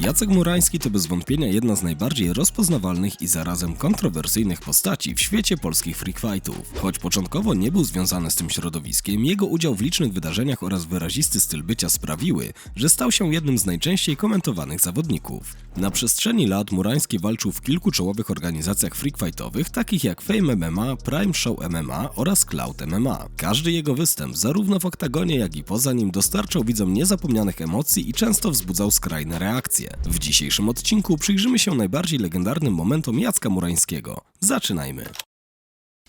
Jacek Murański to bez wątpienia jedna z najbardziej rozpoznawalnych i zarazem kontrowersyjnych postaci w świecie polskich freak fightów. Choć początkowo nie był związany z tym środowiskiem, jego udział w licznych wydarzeniach oraz wyrazisty styl bycia sprawiły, że stał się jednym z najczęściej komentowanych zawodników. Na przestrzeni lat Murański walczył w kilku czołowych organizacjach freak fightowych, takich jak Fame MMA, Prime Show MMA oraz Cloud MMA. Każdy jego występ, zarówno w oktagonie, jak i poza nim, dostarczał widzom niezapomnianych emocji i często wzbudzał skrajne reakcje. W dzisiejszym odcinku przyjrzymy się najbardziej legendarnym momentom Jacka Murańskiego. Zaczynajmy!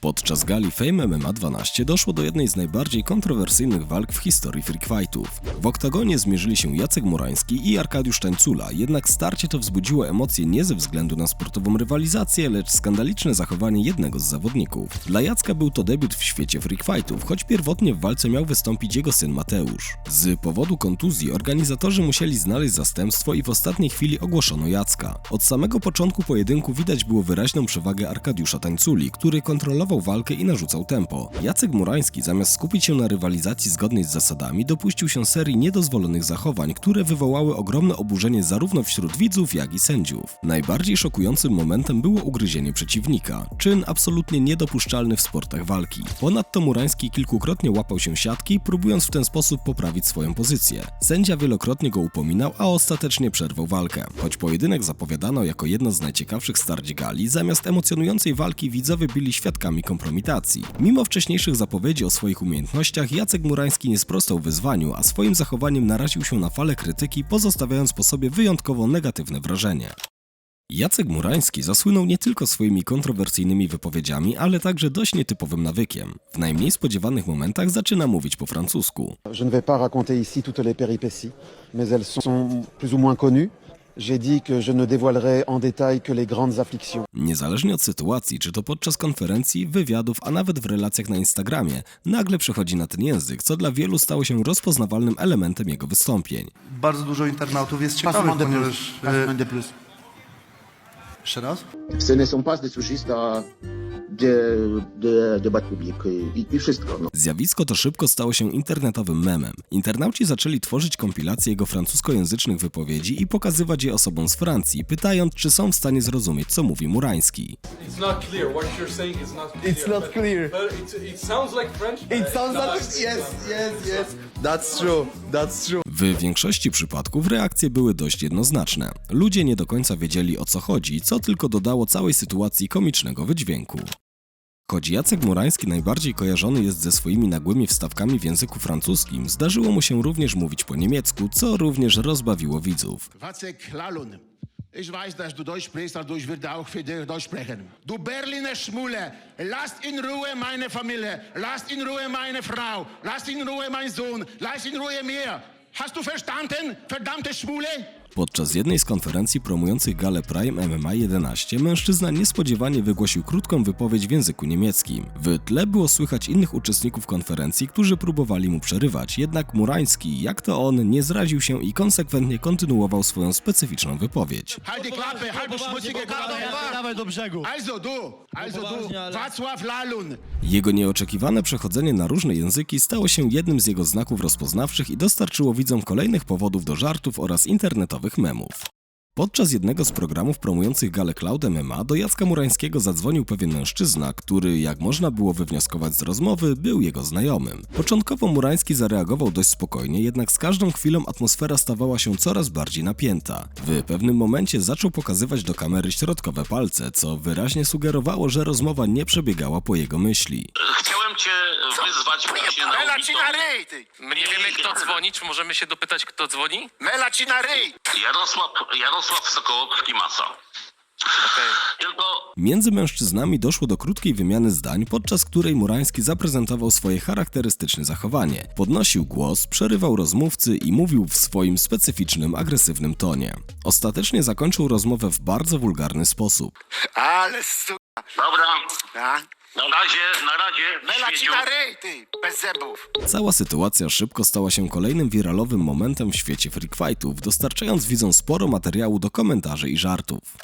Podczas gali Fame MMA 12 doszło do jednej z najbardziej kontrowersyjnych walk w historii freak fightów. W oktagonie zmierzyli się Jacek Murański i Arkadiusz Tańcula, jednak starcie to wzbudziło emocje nie ze względu na sportową rywalizację, lecz skandaliczne zachowanie jednego z zawodników. Dla Jacka był to debiut w świecie freak fightów, choć pierwotnie w walce miał wystąpić jego syn Mateusz. Z powodu kontuzji organizatorzy musieli znaleźć zastępstwo i w ostatniej chwili ogłoszono Jacka. Od samego początku pojedynku widać było wyraźną przewagę Arkadiusza Tańculi, który kontrolował walkę i narzucał tempo. Jacek Murański zamiast skupić się na rywalizacji zgodnej z zasadami, dopuścił się serii niedozwolonych zachowań, które wywołały ogromne oburzenie zarówno wśród widzów, jak i sędziów. Najbardziej szokującym momentem było ugryzienie przeciwnika, czyn absolutnie niedopuszczalny w sportach walki. Ponadto Murański kilkukrotnie łapał się siatki, próbując w ten sposób poprawić swoją pozycję. Sędzia wielokrotnie go upominał, a ostatecznie przerwał walkę. Choć pojedynek zapowiadano jako jedno z najciekawszych starć gali, zamiast emocjonującej walki widzowie byli świadkami kompromitacji. Mimo wcześniejszych zapowiedzi o swoich umiejętnościach, Jacek Murański nie sprostał wyzwaniu, a swoim zachowaniem naraził się na falę krytyki, pozostawiając po sobie wyjątkowo negatywne wrażenie. Jacek Murański zasłynął nie tylko swoimi kontrowersyjnymi wypowiedziami, ale także dość nietypowym nawykiem. W najmniej spodziewanych momentach zaczyna mówić po francusku. Je ne vais pas raconter ici toutes les péripéties, mais elles sont plus ou moins connues. J'ai dit que je ne dévoilerai en détail que les grandes afflictions. Niezależnie od sytuacji, czy to podczas konferencji, wywiadów, a nawet w relacjach na Instagramie, nagle przechodzi na ten język, co dla wielu stało się rozpoznawalnym elementem jego wystąpień. Bardzo dużo internautów jest ciekawych, ponieważ... E, plus. Jeszcze raz? Ce ne sont pas des sujets de, de débat public i, i wszystko. No. Zjawisko to szybko stało się internetowym memem. Internauci zaczęli tworzyć kompilacje jego francuskojęzycznych wypowiedzi i pokazywać je osobom z Francji, pytając, czy są w stanie zrozumieć, co mówi Murański. It's not clear. What you're saying is not clear. It's not but- clear. But it, it sounds like French. It sounds like... it's- Yes, yes, yes. That's true, that's true. W większości przypadków reakcje były dość jednoznaczne. Ludzie nie do końca wiedzieli o co chodzi, co tylko dodało całej sytuacji komicznego wydźwięku. Choć Jacek Murański najbardziej kojarzony jest ze swoimi nagłymi wstawkami w języku francuskim, zdarzyło mu się również mówić po niemiecku, co również rozbawiło widzów. Wacek Lalun. Ich weiß, dass du Deutsch sprichst, aber ich würde auch für dich Deutsch sprechen. Du Berliner Schmule, lasst in Ruhe meine Familie, lasst in Ruhe meine Frau, lasst in Ruhe meinen Sohn, lasst in Ruhe mir. Hast du verstanden, verdammte Schmule? Podczas jednej z konferencji promujących galę Prime MMA 11 mężczyzna niespodziewanie wygłosił krótką wypowiedź w języku niemieckim. W tle było słychać innych uczestników konferencji, którzy próbowali mu przerywać, jednak Murański, jak to on, nie zraził się i konsekwentnie kontynuował swoją specyficzną wypowiedź. Jego nieoczekiwane przechodzenie na różne języki stało się jednym z jego znaków rozpoznawczych i dostarczyło widzom kolejnych powodów do żartów oraz internetowych memów. Podczas jednego z programów promujących galę Cloud MMA do Jacka Murańskiego zadzwonił pewien mężczyzna, który, jak można było wywnioskować z rozmowy, był jego znajomym. Początkowo Murański zareagował dość spokojnie, jednak z każdą chwilą atmosfera stawała się coraz bardziej napięta. W pewnym momencie zaczął pokazywać do kamery środkowe palce, co wyraźnie sugerowało, że rozmowa nie przebiegała po jego myśli. Chciałem cię wyzwać właśnie na Mela ci na ryj, ty. My nie wiemy kto dzwoni, czy możemy się dopytać kto dzwoni? Mela ci na ryj. Jarosław, Jarosław Sokołowski Masa. Tylko Między mężczyznami doszło do krótkiej wymiany zdań, podczas której Murański zaprezentował swoje charakterystyczne zachowanie. Podnosił głos, przerywał rozmówcy i mówił w swoim specyficznym, agresywnym tonie. Ostatecznie zakończył rozmowę w bardzo wulgarny sposób. Ale su... dobra, A? na razie, na razie, Mela ci na ryj, ty, bez zębów. Cała sytuacja szybko stała się kolejnym wiralowym momentem w świecie freak fightów, dostarczając widzom sporo materiału do komentarzy i żartów.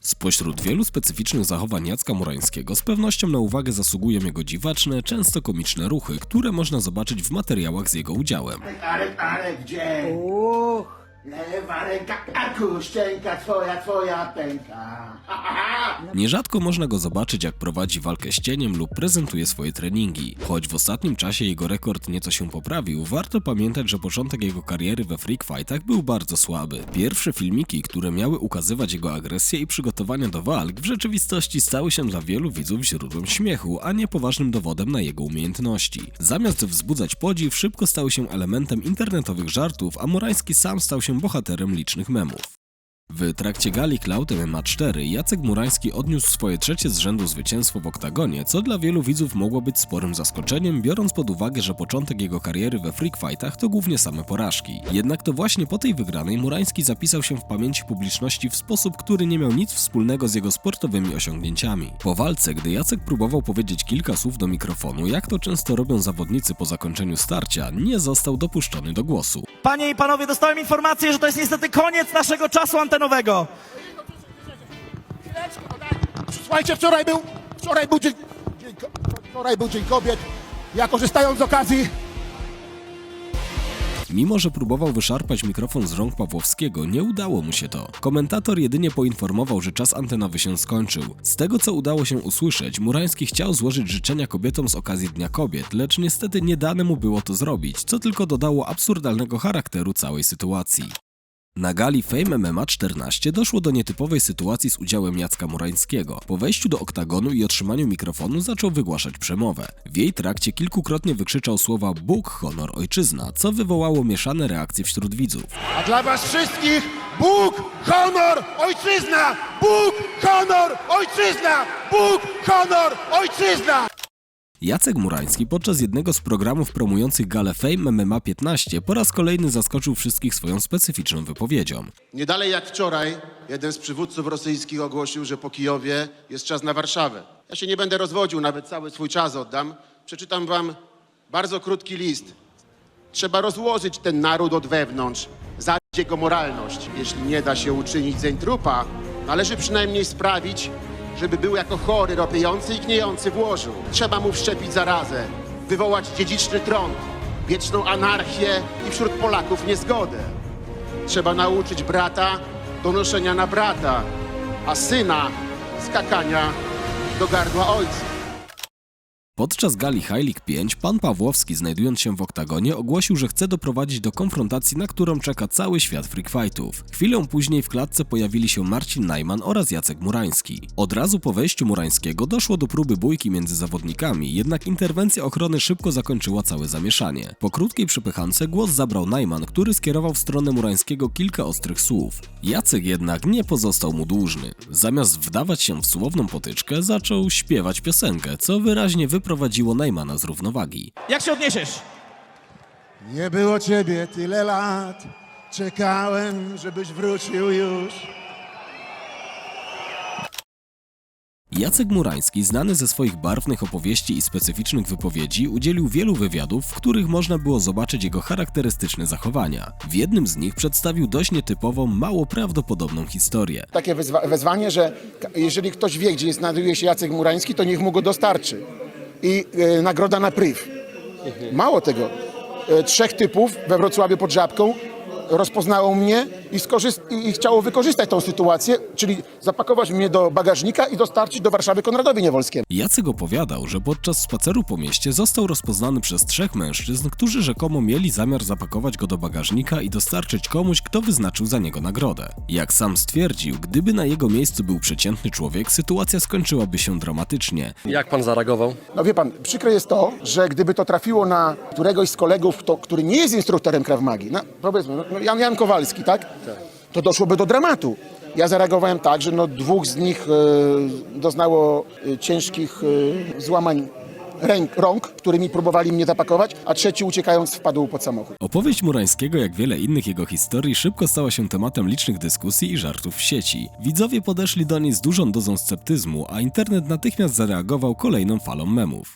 Spośród wielu specyficznych zachowań Jacka Murańskiego z pewnością na uwagę zasługują jego dziwaczne, często komiczne ruchy, które można zobaczyć w materiałach z jego udziałem. Ale, ale gdzie? Lewa ręka karku, szczęka twoja, twoja pęka. Nierzadko można go zobaczyć, jak prowadzi walkę z cieniem lub prezentuje swoje treningi. Choć w ostatnim czasie jego rekord nieco się poprawił, warto pamiętać, że początek jego kariery we freak fightach był bardzo słaby. Pierwsze filmiki, które miały ukazywać jego agresję i przygotowania do walk, w rzeczywistości stały się dla wielu widzów źródłem śmiechu, a nie poważnym dowodem na jego umiejętności. Zamiast wzbudzać podziw, szybko stały się elementem internetowych żartów, a Murański sam stał się bohaterem licznych memów. W trakcie gali Cloud MMA 4 Jacek Murański odniósł swoje trzecie z rzędu zwycięstwo w oktagonie, co dla wielu widzów mogło być sporym zaskoczeniem, biorąc pod uwagę, że początek jego kariery we freak fightach to głównie same porażki. Jednak to właśnie po tej wygranej Murański zapisał się w pamięci publiczności w sposób, który nie miał nic wspólnego z jego sportowymi osiągnięciami. Po walce, gdy Jacek próbował powiedzieć kilka słów do mikrofonu, jak to często robią zawodnicy po zakończeniu starcia, nie został dopuszczony do głosu. Panie i panowie, dostałem informację, że to jest niestety koniec naszego czasu antenowego. Słuchajcie, wczoraj był, wczoraj był dzień, dzień, wczoraj był Dzień Kobiet. Ja korzystając z okazji Mimo, że próbował wyszarpać mikrofon z rąk Pawłowskiego, nie udało mu się to. Komentator jedynie poinformował, że czas antenowy się skończył. Z tego, co udało się usłyszeć, Murański chciał złożyć życzenia kobietom z okazji Dnia Kobiet, lecz niestety nie dane mu było to zrobić, co tylko dodało absurdalnego charakteru całej sytuacji. Na gali Fame MMA 14 doszło do nietypowej sytuacji z udziałem Jacka Murańskiego. Po wejściu do oktagonu i otrzymaniu mikrofonu zaczął wygłaszać przemowę. W jej trakcie kilkukrotnie wykrzyczał słowa Bóg, honor, ojczyzna, co wywołało mieszane reakcje wśród widzów. A dla was wszystkich Bóg, honor, ojczyzna! Bóg, honor, ojczyzna! Bóg, honor, ojczyzna! Jacek Murański podczas jednego z programów promujących galę Fame MMA 15 po raz kolejny zaskoczył wszystkich swoją specyficzną wypowiedzią. Nie dalej jak wczoraj jeden z przywódców rosyjskich ogłosił, że po Kijowie jest czas na Warszawę. Ja się nie będę rozwodził, nawet cały swój czas oddam. Przeczytam wam bardzo krótki list. Trzeba rozłożyć ten naród od wewnątrz, zabić jego moralność. Jeśli nie da się uczynić zeń trupa, należy przynajmniej sprawić, żeby był jako chory, ropiejący i gniejący w łożu. Trzeba mu wszczepić zarazę, wywołać dziedziczny trąd, wieczną anarchię i wśród Polaków niezgodę. Trzeba nauczyć brata do noszenia na brata, a syna skakania do gardła ojca. Podczas gali League 5 pan Pawłowski, znajdując się w oktagonie, ogłosił, że chce doprowadzić do konfrontacji, na którą czeka cały świat freak fightów. Chwilę później w klatce pojawili się Marcin Najman oraz Jacek Murański. Od razu po wejściu Murańskiego doszło do próby bójki między zawodnikami, jednak interwencja ochrony szybko zakończyła całe zamieszanie. Po krótkiej przepychance głos zabrał Najman, który skierował w stronę Murańskiego kilka ostrych słów. Jacek jednak nie pozostał mu dłużny. Zamiast wdawać się w słowną potyczkę, zaczął śpiewać piosenkę, co wyraźnie wyprowadziło Najmana z równowagi. Jak się odniesiesz? Nie było ciebie tyle lat, czekałem, żebyś wrócił już. Jacek Murański, znany ze swoich barwnych opowieści i specyficznych wypowiedzi, udzielił wielu wywiadów, w których można było zobaczyć jego charakterystyczne zachowania. W jednym z nich przedstawił dość nietypową, mało prawdopodobną historię. Takie wezwa- wezwanie, że jeżeli ktoś wie, gdzie znajduje się Jacek Murański, to niech mu go dostarczy. I e, nagroda na pryw. Mało tego, e, trzech typów we Wrocławiu pod Żabką rozpoznało mnie i, i i chciało wykorzystać tą sytuację, czyli zapakować mnie do bagażnika i dostarczyć do Warszawy Konradowi Niewolskiemu. Jacek opowiadał, że podczas spaceru po mieście został rozpoznany przez trzech mężczyzn, którzy rzekomo mieli zamiar zapakować go do bagażnika i dostarczyć komuś, kto wyznaczył za niego nagrodę. Jak sam stwierdził, gdyby na jego miejscu był przeciętny człowiek, sytuacja skończyłaby się dramatycznie. Jak pan zareagował? No wie pan, przykre jest to, że gdyby to trafiło na któregoś z kolegów, to, który nie jest instruktorem Krav Magi, no, powiedzmy, no, Jan, Jan Kowalski, tak? To doszłoby do dramatu. Ja zareagowałem tak, że no, dwóch z nich e, doznało e, ciężkich e, złamań ręk, rąk, którymi próbowali mnie zapakować, a trzeci uciekając wpadł pod samochód. Opowieść Murańskiego, jak wiele innych jego historii, szybko stała się tematem licznych dyskusji i żartów w sieci. Widzowie podeszli do niej z dużą dozą sceptyzmu, a internet natychmiast zareagował kolejną falą memów.